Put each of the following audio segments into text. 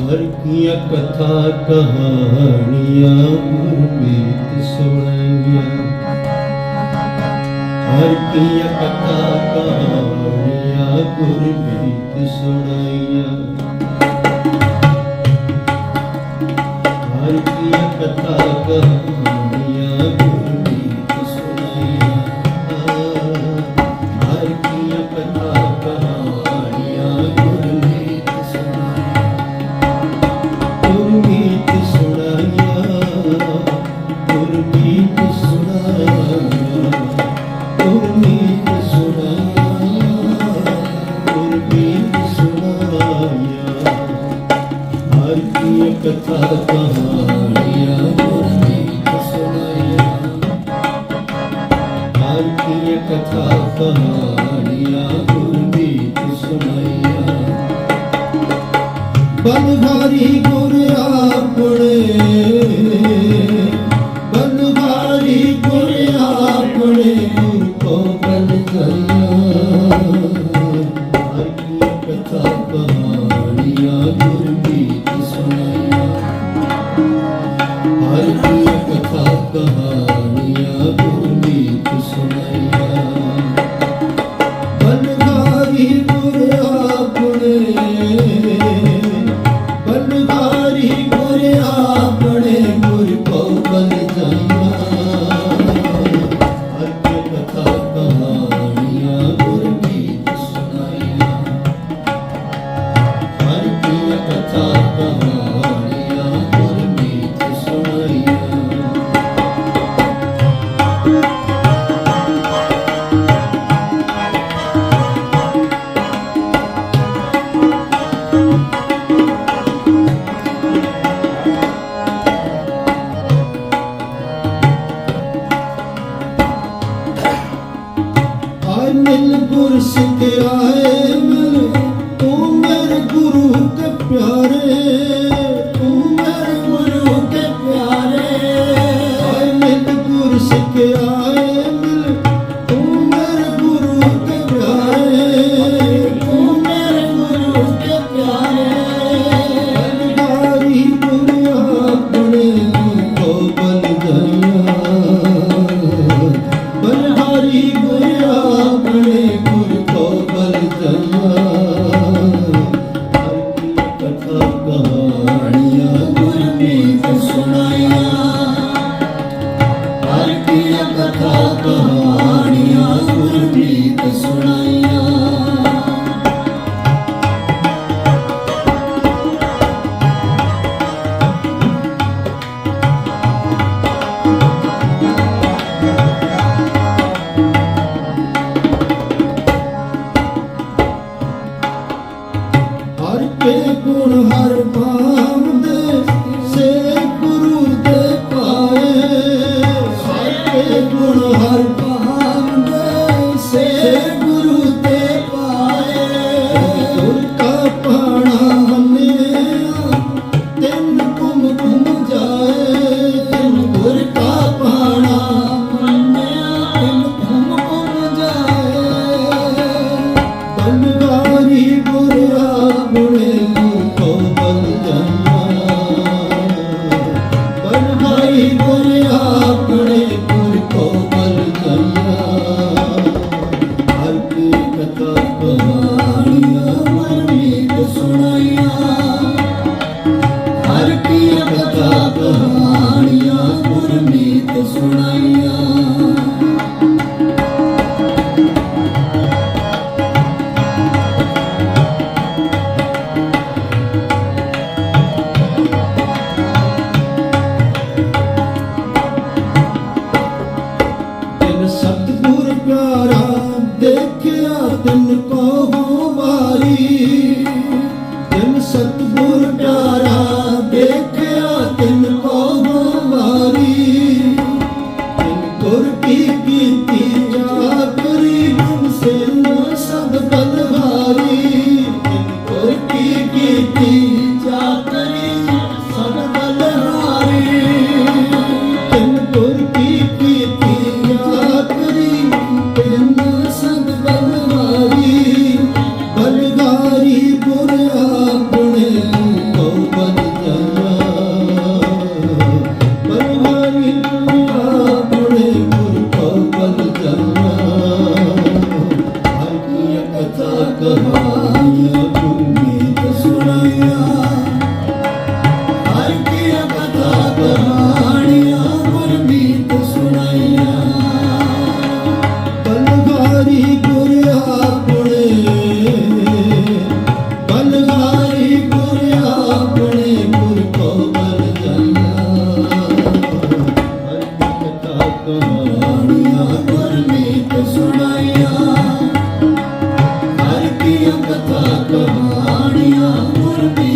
ਹਰ ਕੀਆਂ ਕਥਾ ਕਹਾਣੀਆਂ ਗੁਰਮੀਤ ਸੁਣਾਈਆਂ। ਹਰ ਕੀਆਂ ਕਥਾ ਕਹਾਣੀਆਂ ਗੁਰਮੀਤ ਸੁਣਾਈਆਂ। ਹਰ ਕੀਆਂ ਕਥਾ ਕਹਾਣੀਆਂ ਕਹਾਣੀਆਂ ਗੁਰਮੀਤ ਸੁਣਾਈਆਂ। ਬਨਵਾਰੀ ਮਿਲ ਮੁਰਸ਼ਿਦ ਆਏ Maria.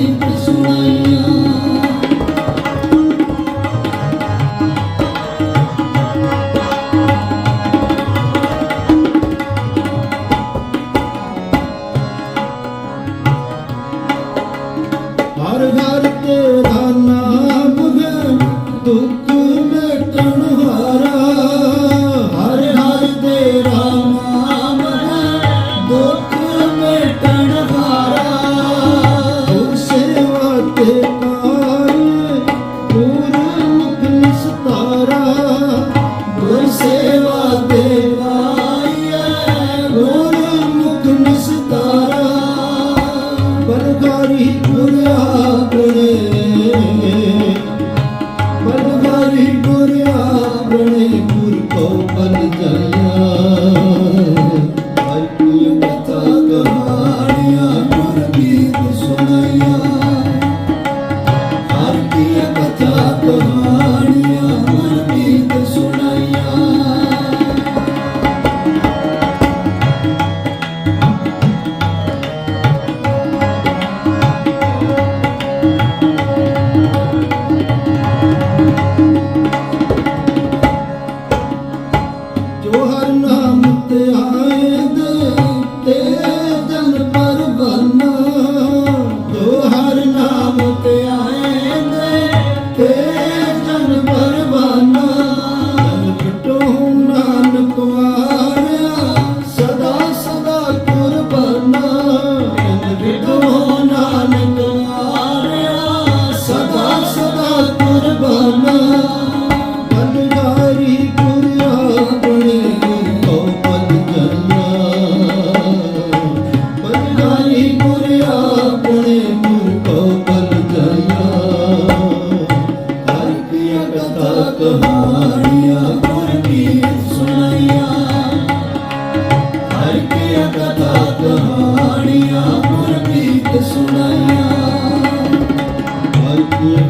Thank you.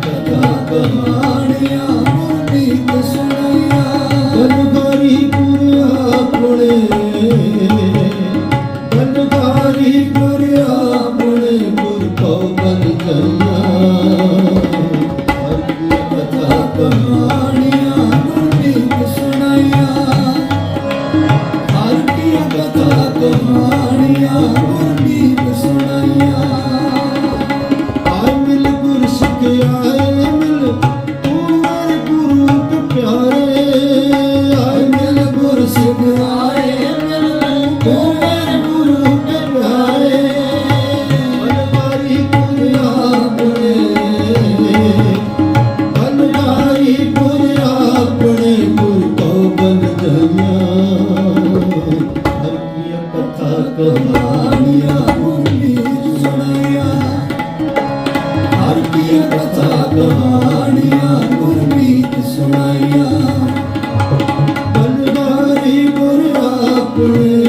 Baba ਪਿਆਰ ਕਹਾਣੀਆਂ ਗੁਰਮੀਤ ਸੁਣਾਈਆਂ ਬਲਦਾਰੀ ਗੁਰ ਆਪਣੇ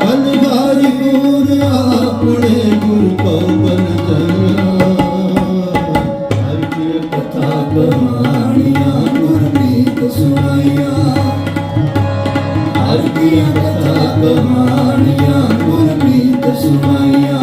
ਬਲਦਾਰੀ ਗੁਰ ਆਪਣੇ ਗੁਰ ਹਰ ਕੀ ਕਥਾ ਕਹਾਣੀਆਂ ਗੁਰਮੀਤ ਸੁਣਾਈਆਂ ਹਰ ਕੀ ਕਥਾ ਕਹਾਣੀਆਂ ਗੁਰਮੀਤ ਸੁਣਾਈਆਂ